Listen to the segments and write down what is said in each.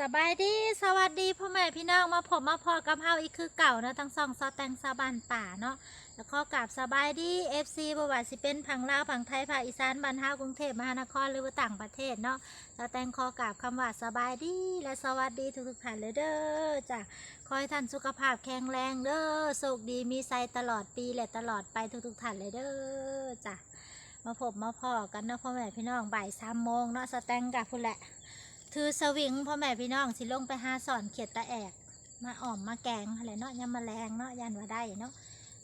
สบายดีสวัสดีพ่อแม่พี่น้องมาผมมาพอกับเฮาอีกคือเก่านะทั้งสองซอแตงซาบานป่าเนาะแล้วก็กราบสบายดี FC บว่าสิเป็นผังลาวผังไทยภาคอีสานบ้านเฮากรุงเทพมหานครหรือว่าต่างประเทศเนาะซอแตงขอกราบคำว่าสบายดีและสวัสดีทุกๆท่านเลยเด้อจ้ะขอให้ท่านสุขภาพแข็งแรงเด้อโชคดีมีไซตลอดปีและตลอดไปทุกๆท่านเลยเด้อจ้ะมาพบมาพอกันเนาะพ่อแม่พี่น้องบ่ายสามโมงเนาะสแตงกับพุ่นแหละ ถือสวิงพ่อแม่พี่น้องสิลงไปหาสอนเขียดตะแอกมาอ่อมมาแกงอะไรเนาะยำมาแรงเนาะยันว่าได้เนาะ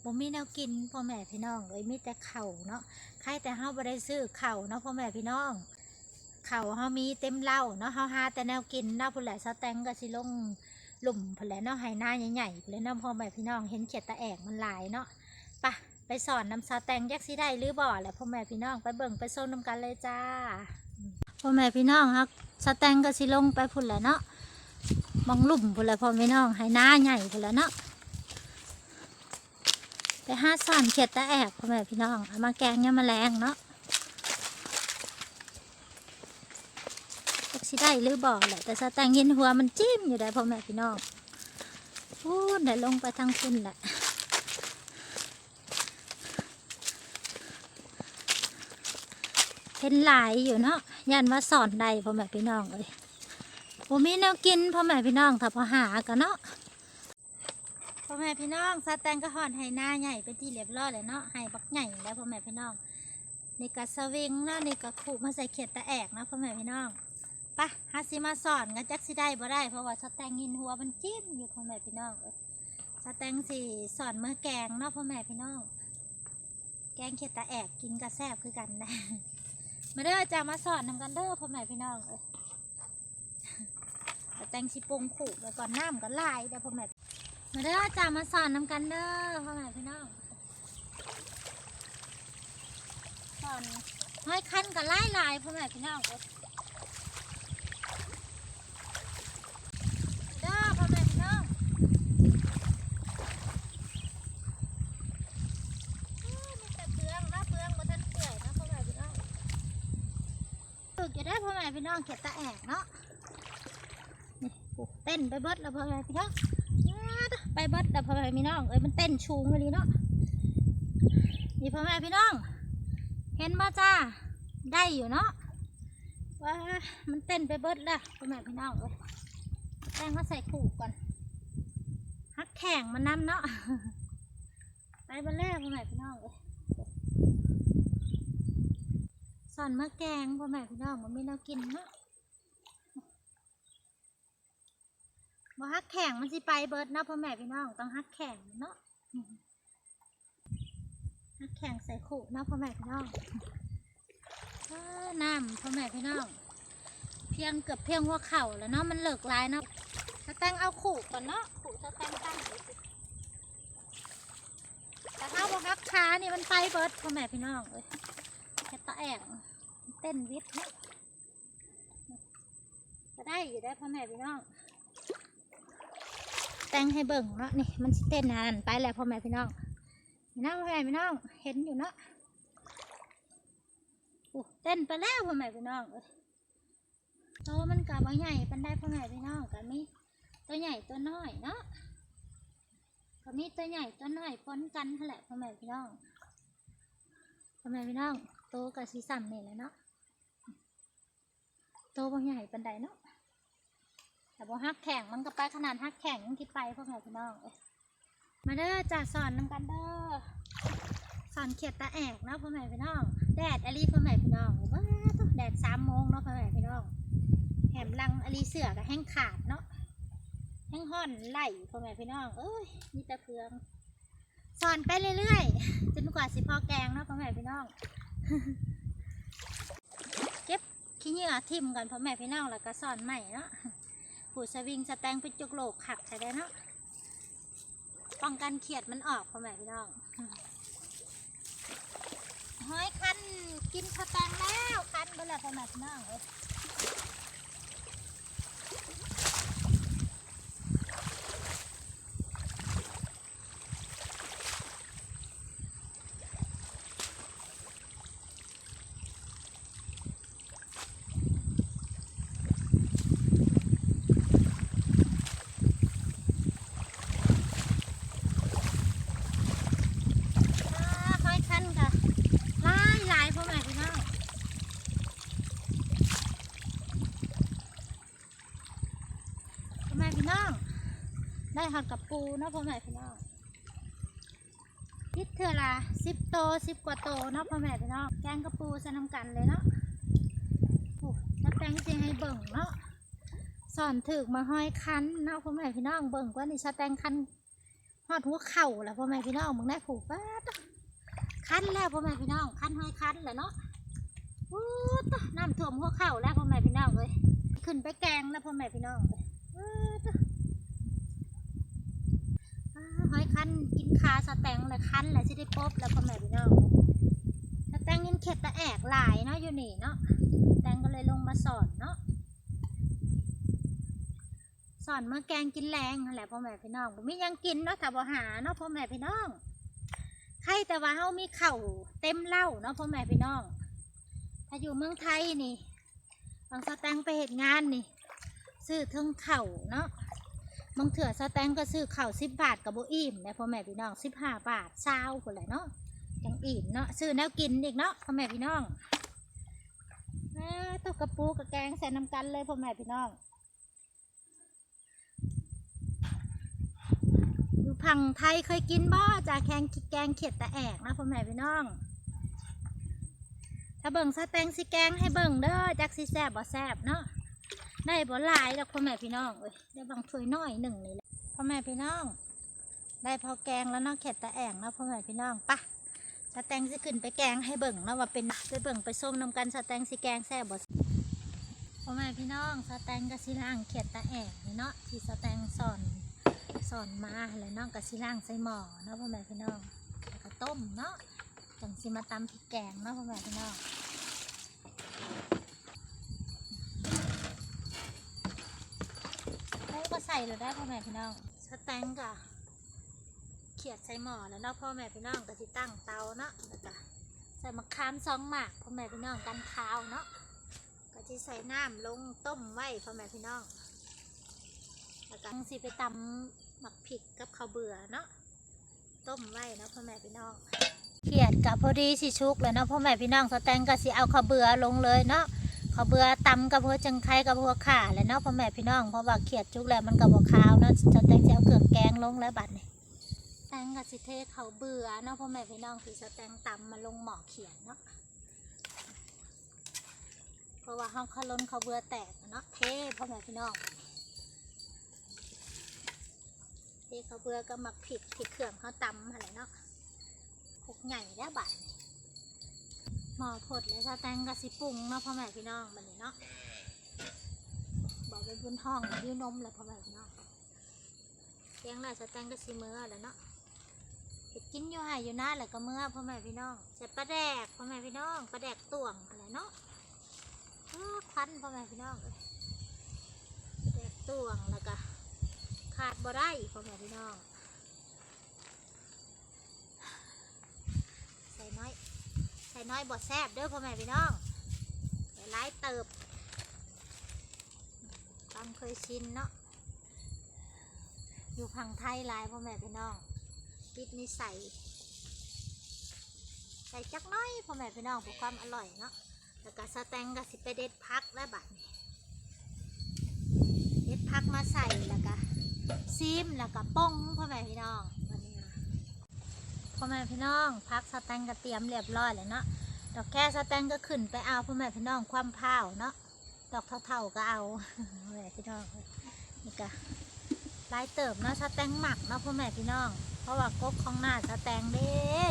บ่มีแนวกินพ่อแม่พี่น้องเอ้ยมีแต่เข่าเนาะใครแต่เฮาบ่ได้ซื้อเข่าเนาะพ่อแม่พี่น้องเข่าเฮามีเต็มเล่าเนาะเฮาหาแต่แนวกินเนาะพุ่นแหละสแตงก็สิลงหลุมพุ่นแหละเนาะให้หน้าใหญ่ๆพุ่นแหละเนาะพ่อแม่พี่น้องเห็นเขียดตะแอกมันหลายเนาะปะไปสอนน้ำสแตงยักสิได้หรือบ่แหละพ่อแม่พี่น้องไปเบิ่งไปส้มน้ำกันเลยจ้า พ่อแม่พี่น้องครับสแตงก็สิลงไปพุ่นแหละเนาะมองลุ่มพุ่นแหละพ่อแม่น้องให้หน้าใหญ่พุ่นแหละเนาะไปห้าซ่อนเขียดตะแอกพ่อแม่พี่น้องเอามาแกงเนี่ยำแมลงเนาะสิได้หรือบอกแหละแต่สแตงยินหัวมันจิ้มอยู่ได้พ่อแม่พี่น้องพูดได้ลงไปทางพุ่นแหละ ห็นหลายอยู่เนาะยันว่าสอนได้พ่อแม่พี่น้องเอ้ยผมมีแนวกินพ่อแม่พี่น้องถ้าพอหากันเนาะพ่อแม่พี่น้องสแตงก็หอนให้หน้าใหญ่เป็นที่เรียบร้อยเลยเนาะให้บักใหญ่แล้วพ่อแม่พี่น้องนี่ก็สวิงเนาะนี่ก็ขู่มาใส่เขียดตะแอกนะพ่อแม่พี่น้องปะฮัสิมาสอนกันจักสิได้บ่ได้เพราะว่าสแตงยินหัวมันจิ้มอยู่พ่อแม่พี่น้องเอ้ยสแตงสิสอนเมื่อแกงเนาะพ่อแม่พี่น้องแกงเขียดตะแอกกินกระแซบคือกันนะ มาเด้อจะมาสอนนำกันเด้อพ่อแม่พี่น้องเอ้ยแต่งสิปงขู่ไปก่อนน้ำก็ลายเด้อพ่อแม่มาเด้อจะมาสอนนำกันเด้อพ่อแม่พี่น้องสอนห้อยคันก็ลายลายพ่อแม่พี่น้องเอ้ยเด้อพ่อแม่พี่น้องอื้อมีแต่เปลืองนะเปลืองบ่ทันเปื่อยนะพ่อแม่พี่น้อง ฝึกจะได้พ่อแม่พี่น้องเขียดตาแอกเนาะนี่โอ้เต้นไปเบิดแล้วพ่อแม่พี่น้องไปเบิดแล้วพ่อแม่พี่น้องเอ้ยมันเต้นชูงเลยเนาะนี่พ่อแม่พี่น้อง เห็นบ่จ้าได้อยู่เนาะว่ามันเต้นไปเบิดแล้วพ่อแม่พี่น้องเอ้ยแป้งมาใส่ขู่ก่อนฮักแข่งมันน้ำเนาะไปบันแรกพ่อแม่พี่น้องเอ้ยสอนมะแกงพ่อแม่พี่น้องมันไม่น่ากินเนาะ บ่ฮักแข่งมันสิไปเบิดเนาะพ่อแม่พี่น้องต้องฮักแข่งเนาะฮักแข่งใส่ขู่เนาะพ่อแม่พี่น้องน้ำพ่อแม่พี่น้องเพียงเกือบเพียงหัวเข่าแล้วเนาะมันเลิกลายเนาะสแตงเอาขู่ก่อนเนาะขู่สแตงตั้งแต่ถ้าบ่ฮักขานี่มันไปเบิดพ่อแม่พี่น้องเอ้ยแค่ตะแอกเต้นวิทย์เนี่ยก็ได้อยู่ได้พ่อแม่พี่น้อง แต่งให้เบิ่งเนาะนี่มันสิเต้นนานไปแล้วพ่อแม่พี่น้องนี่นะพ่อแม่พี่น้องเห็นอยู่เนาะโอ้เต้นไปแล้วพ่อแม่พี่น้องเอ้ยโตมันกับว่าใหญ่ปันได้พ่อแม่พี่น้องกันมีตัวใหญ่ตัวน้อยเนาะก็มีตัวใหญ่ตัวน้อยปนกันนั่นแหละพ่อแม่พี่น้องพ่อแม่พี่น้องโตกับสีสันนี่แหละเนาะโตบางใหญ่ปันใดเนาะ แต่บ่ฮักแข่งมันก็ไปขนาดฮักแข่งยังที่ไปพ่อแม่พี่น้องมาเด้อจ่าสอนนำกันเด้อสอนเขียดตาแอกเนาะพ่อแม่พี่น้องแดดอลีพ่อแม่พี่น้องว้าตุแดดสามโมงเนาะพ่อแม่พี่น้องแหมลังอลีเสือกับแห้งขาดเนาะแห้งห่อนไหลพ่อแม่พี่น้องเอ้ยมีต่เพืองสอนไปเรื่อยๆจนกว่าสิพอแกงเนาะพ่อแม่พี่น้องเก็บขี้เหงื่อทิ่มก่อนพ่อแม่พี่น้องแล้วก็สอนใหม่เนาะ ผูสวิงสแตงเป็นจุกโหลกขักใช่ได้เนาะป้องกันเขียดมันออกพ่อแม่พี่น้องห้อยคันกินสแตงแล้วคันเปแล้วพ่อแม่พี่น้องเอ้ย ได้หอดกับปูเนาะพ่อแม่พี่น้องพิษเทือละสิบโตสิบกว่าโตเนาะพ่อแม่พี่น้องแกงกับปูสน้ำกันเลยเนาะโอ้แล้วแกงสิให้เบิ่งเนาะสอนถึกมาห้อยคันเนาะพ่อแม่พี่น้องเบิ่งกว่านี่ชาแตงคันหอดหัวเข่าแล้วพ่อแม่พี่น้องมึงได้ผูกป้าดคันแล้วพ่อแม่พี่น้องคันห้อยคันเลยเนาะอู้ตะน้ำท่วมหัวเข่าแล้วพ่อแม่พี่น้องเลยขึ้นไปแกงแล้วพ่อแม่พี่น้องเลยอู้ หอยคันกินคาสแตงเลยคันเลยสิได้ปบแล้วพ่อแม่พี่น้องสแตงยินเข็ดตะแอกหลายเนาะอยู่นี่เนาะแตงก็เลยลงมาสอนเนาะสอนเมื่อแกงกินแรงนั่นแหละพ่อแม่พี่น้องบ่มียังกินเนาะถ้าบ่หาเนาะพ่อแม่พี่น้องใครแต่ว่าเฮามีเข่าเต็มเล้าเนาะพ่อแม่พี่น้อง ถ้าอยู่เมืองไทยนี่บางสแตงไปเหตุงานนี่ซื้อเทึงเข่าเนาะ บางเถื่อสแตงก็ซื้อข้าวสิบบาทกับโบอิ่มนะพ่อแม่พี่น้องสิบห้าบาทเช้าคนแหละเนาะจังอิ่มเนาะซื้อแนวกินอีกเนาะพ่อแม่พี่น้องอ่าตกกระปูกับแกงใส่น้ำกันเลยพ่อแม่พี่น้องอยู่พังไทยเคยกินบ่จ่าแกงแกงเขียดตะแอกนะพ่อแม่พี่น้อง ถ้าเบิ่งสแตงสิแกงให้เบิ่งเด้อจักสิแซบบ่แซบเนาะ ได้บ่หลายดอกพ่อแม่พี่น้องเอ้ยได้บางถ้วยน้อยหนึ่งนี่แหละพ่อแม่พี่น้อง ได้พอแกงแล้วเนาะเข็ดตะแอ่งเนาะพ่อแม่พี่น้องปะสแตงสิขึ้นไปแกงให้เบิ่งเนาะว่าเป็นไปเบิ่งไปส้มนำกันสแตงสิแกงแซ่บบ่พ่อแม่พี่น้องสแตงก็สิล่างเข็ดตะแอ่งเนาะที่สแตงสอนสอนมาแล้วเนาะก็สิล่างใส่หม้อเนาะพ่อแม่พี่น้องแล้วก็ต้มเนาะจังสิมาตำพริกแกงเนาะพ่อแม่พี่น้อง ได้ ก็ใส่เลยได้พ่อแม่พี่น้องสแตงกะเขียดใส่หม้อแล้วเนาะพ่อแม่พี่น้องก็สิตั้งเตาเนาะแล้วก็ใส่มะขามสองหมากพ่อแม่พี่น้องกันขาวเนาะก็จะใส่น้ำลงต้มไว้พ่อแม่พี่น้องแล้วก็สิไปตำหมักผิกกับข้าวเบื่อเนาะต้มไว้เนาะพ่อแม่พี่น้องเขียดกับพอดีสิชุกแล้วเนาะพ่อแม่พี่น้องสแตงก็สิเอาข้าวเบื่อลงเลยเนาะ เขาเบื่อตำกับหัวจังไคกับหัวข่าแล้วเนาะพ่อแม่พี่น้องเพราะว่าเขียดจุกแล้วมันกับหัวขาวเนาะจะแตงจะเอาเครื่อแกงลงแล้วบัดนี่แตงกับสิเทเขาเบื่อเนาะพ่อแม่พี่น้องที่สแตงตำมาลงหมอเขียนเนาะเพราะว่าห้องเขาล้นเขาเบื่อแตกเนาะเทพ่อแม่พี่น้องเทเขาเบื่อก็มักผิดผิดเครื่องเขาตำอะไรเนาะพกใหญ่แล้วบัดนี่ หมอผดและสแตงกับสิปรุงเนาะพ่อแม่พี่น้องบันนี้เนาะบอกไปบุญห้องยืนนมเลยพ่อแม่พี่น้องเลี้ยงแล้วสแตงกับสิเมื่อแล้วเนาะเห็ดกินอยู่ไห่อยู่หน้าแล้วก็เมื่อพ่อแม่พี่น้องใส่ปลาแดกพ่อแม่พี่น้องปลาแดกต่วงอะไรเนาะอ้าควันพ่อแม่พี่น้องแดกต่วงแล้วก็ขาดบ่ได้พ่อแม่พี่น้อง ส่น้อยบดแซบเด้อพ่อแม่พี่น้องใส่ร้ายเติบความเคยชินเนาะอยู่พังไทยหลายพ่อแม่พี่น้องปิดนิสัยใส่จักน้อยพ่อแม่พี่น้องเพื่อความอร่อยเนาะแล้วก็สแตงก็สิไปเด็ดพักแล้วบัดนี้เด็ดพักมาใส่แล้วก็ซีมแล้วก็ป้งพ่อแม่พี่น้อง พ่อแม่พี่น้องพักสแตงก็เตรียมเรียบร้อยแล้วเนาะดอกแค่สแตงก็ขึ้นไปเอาพ่อแม่พี่น้องความเผาวเนาะดอกเท่าๆก็เอาพ่อแม่พี่น้องนี่ก็ลายเติบเนาะสแตงหมักเนาะพ่อแม่พี่น้อง เพราะว่ากกของหน้าสแตงเด้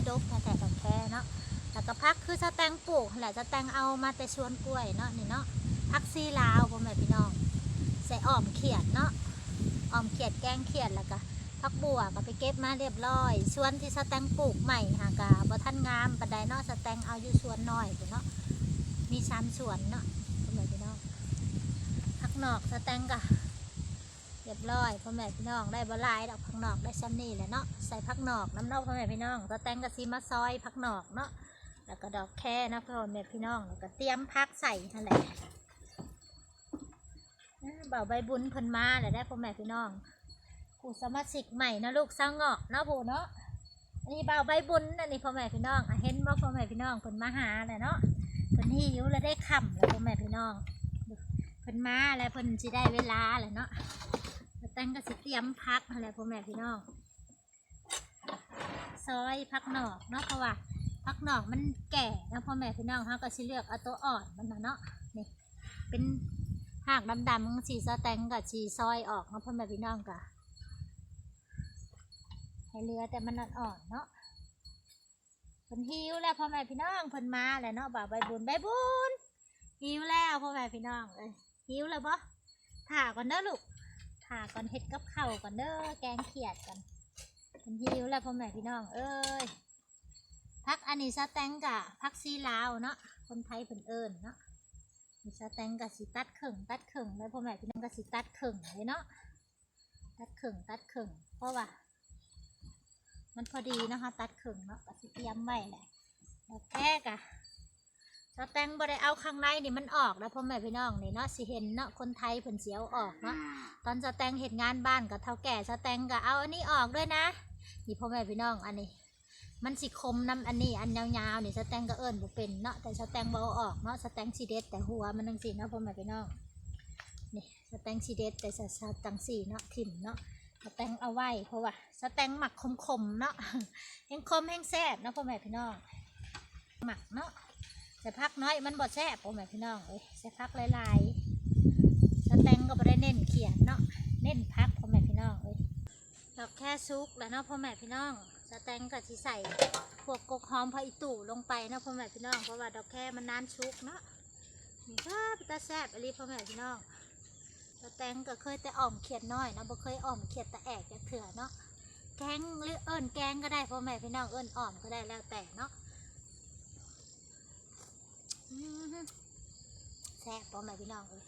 ดกแต่ดอกแค่เนาะแล้วก็พักคือสแตงปลูกแหละสแตงเอามาแต่ชวนกล้วยเนาะนี่เนาะพักซีลาวพ่อแม่พี่น้อง ใส่อ้อมเขียดเนาะอ้อมเขียดแกงเขียดแล้วก็ พักบัวก็ไปเก็บมาเรียบร้อยสวนที่สแตงปลูกใหม่หากะบ่ท่านงามปันไดเนาะสแตงเอาอยู่สวนน้อยเนาะมีสามสวนเนาะพ่อแม่พี่น้องพักนอกสแตงก็เรียบร้อยพ่อแม่พี่น้องได้บ่ลายดอกพักนอกได้ซ้ำนี่แหละเนาะใส่พักนอกน้ำเน่าพ่อแม่พี่น้องสแตงก็ซีมาซอยพักนอกเนาะแล้วก็ดอกแค่นะพ่อแม่พี่น้องแล้วก็เตรียมพักใส่นั่นแหละเบาใบบุญเพิ่นมาแล้วได้พ่อแม่พี่น้อง ผู้สมาชิกใหม่นะลูกสาวเงาะเนาะผู้เนาะอันนี้เบาใบบุญอันนี้พ่อแม่พี่น้องเห็นว่าพ่อแม่พี่น้องเพิ่นมาหาแหละเนาะเพิ่นหิวแล้วได้ค่ำแล้วพ่อแม่พี่น้องเพิ่นมาแล้วเพิ่นสิได้เวลาแหละเนาะแตงก็สิเตรียมพักอะไรพ่อแม่พี่น้องซอยพักหนอกเนาะเพราะว่าพักหนอกมันแก่นะพ่อแม่พี่น้องเขาก็สิเลือกเอาตัวอ่อนมันนะเนาะนี่เป็นหากดำๆสีสแตงกับสีซอยออกเนาะพ่อแม่พี่น้องกะ ให้เหลือแต่มันอ่อนๆเนาะเพิ่นหิวแล้วพ่อแม่พี่น้องเพิ่นมาแล้วเนาะบ่าวใบบุญใบบุญหิวแล้วพ่อแม่พี่น้องเอ้ยหิวแล้วบ่ถ่าก่อนเด้อลูกถ่าก่อนเฮ็ดกับข้าวก่อนเด้อแกงเขียดกันเป็นหิวแล้วพ่อแม่พี่น้อง เอ้ยพักอันนี้สแตงกะพักซีลาวเนาะคนไทยเพิ่นเอิญเนาะมีสแตงกะสิตัดเข่งตัดเข่งแล้วพ่อแม่พี่น้องกะสิตัดเข่งเลยเนาะตัดเข่งตัดเข่งเพราะว่า มันพอดีนะคะ ตัดเข่งเนาะกะสิเตรียมไว้แหละแล้วแค่กะสแตงบ่ได้เอาข้างในนี่มันออกแล้วพ่อแม่พี่น้องนี่เนาะสิเห็นเนาะคนไทยเพิ่นเสียวออกเนาะตอนสแตงเห็นงานบ้านกับเท่าแก่สแตงก็เอาอันนี้ออกด้วยนะ นี่พ่อแม่พี่น้องอันนี้ มันสิคมน้ำอันนี้อันยาวๆนี่สแตงก็เอิญบ่เป็นเนาะแต่สแตงบ่เอาออกเนาะสแตงสีเด็ดแต่หัวมันจังสีเนาะพ่อแม่พี่น้องนี่สแตงสีเด็ดแต่สสตังสีเนาะถิ่มเนาะ สแตงเอาไว้เพราะว่าสแตงหมักคมๆเนาะแห้งคมแห้งแซ่บเนาะพ่อแม่พี่น้องหมักเนาะแต่พักน้อยมันบ่แซ่บพ่อแม่พี่น้องเอ้ยใส่พักหลายๆสแตงก็ไม่ได้เน้นเขียนเนาะเน้นพักพ่อแม่พี่น้องเอ้ยดอกแค่ซุกแล้วเนาะพ่อแม่พี่น้องสแตงก็สิใส่พวกกกหอมพออีตู่ลงไปเนาะพ่อแม่พี่น้องเพราะว่าดอกแค่มันนานชุกเนาะนี่ก็เป็นตาแซ่บอหลีพ่อแม่พี่น้อง สแตงก็เคยแต่อ่อมเขียดน้อยนะบ่เคยอ่อมเขียดแต่แอกจะเถื่อเนาะแกงหรือเอิญแกงก็ได้พ่อแม่พี่น้องเอิญอ่อมก็ได้แล้วแต่เนาะแซ่บพ่อแม่พี่น้องเอ้ย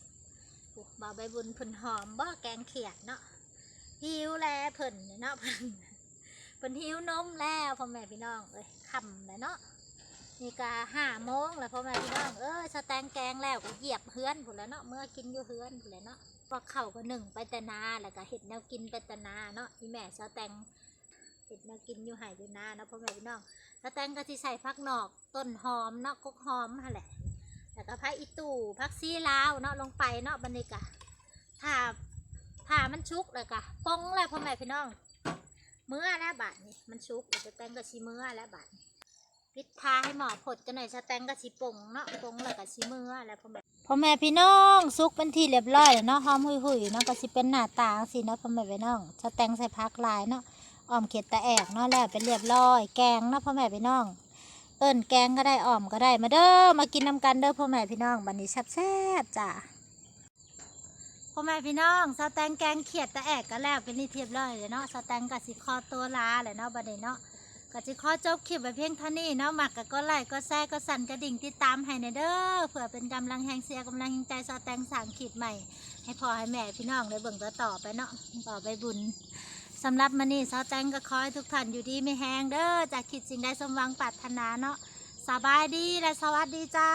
บ่าวใบบุญเพิ่นหอมบ่แกงเขียดเนาะหิวแล้วเพิ่นเนาะเพิ่นเพิ่นหิวนมแล้วพ่อแม่พี่น้องเอ้ยคำแล้วเนาะนี่ก็ห้าโมงแล้วพ่อแม่พี่น้องเอ้ยสแตงแกงแล้วก็เหยียบเฮือนพุ่นแล้วเนาะเมื่อกินอยู่เฮือนพุ่นแล้วเนาะ พอเข้าก็หนึ่งไปตนาแล้วก็เห็ดแนวกินไปตนาเนาะที่แม่สแตงเห็ดแนวกินอยู่ไห่อยู่นาเนาะพ่อแม่พี่น้องสแตงก็ที่ใส่ผักหนอกต้นหอมเนาะกกหอมหั่นแหละแล้วก็พักอีตู่พักซีลาวเนาะลงไปเนาะบันนี้กะถ้าถ้ามันชุกเลยกะปองแล้วพ่อแม่พี่น้องเมื่อแล้วบาทนี่มันชุกเดี๋ยวจะแตงกับชีเมื่อแล้วบาทพิดทาให้หมอผดจะหน่อยจะแตงกับชีปงเนาะปงแล้วกับชีเมื่อแล้วพ่อแม่ พ่อแม่พี่น้องซุกเป็นที่เรียบร้อยแล้วเนาะหอมหุยหุยเนาะก็สิเป็นหน้าตาสิเนาะพ่อแม่พี่น้องจะแต่งใส่พักลายเนาะอ้อมเข็ดตะแอกเนาะแล้วเป็นเรียบร้อย แกงเนาะพ่อแม่พี่น้อง เอิ้นแกงก็ได้อ่อมก็ได้มาเด้อมากินน้ำกันเด้อพ่อแม่พี่น้องบันนี้แซ่บๆจ้าพ่อแม่พี่น้องสแตงแกงเขียดตะแอกก็แล้วเป็นที่เทียบร้อยเลยเนาะสแตงกับสิคอตัวลาเลยเนาะบันนี้เนาะ ก็สิขอจบคลิปไปเพียงเท่านี้เนาะหมักกับก็ไลค์ก็แซ่ก็สั่นกระดิ่งติดตามให้ในเด้อเผื่อเป็นกำลังแห่งเสียกำลังแห่งใจสแตงสั่งคลิปใหม่ ให้พ่อให้แม่พี่น้องได้เบิ่งต่อต่อไปเนาะต่อไปบุญสำหรับมันนี่ซาแตงก็ขอให้ทุกท่านอยู่ดีไม่แห้งเด้อจากคิดสิ่งใดสมหวังปรารถนาเนาะสบายดีและสวัสดีจ้า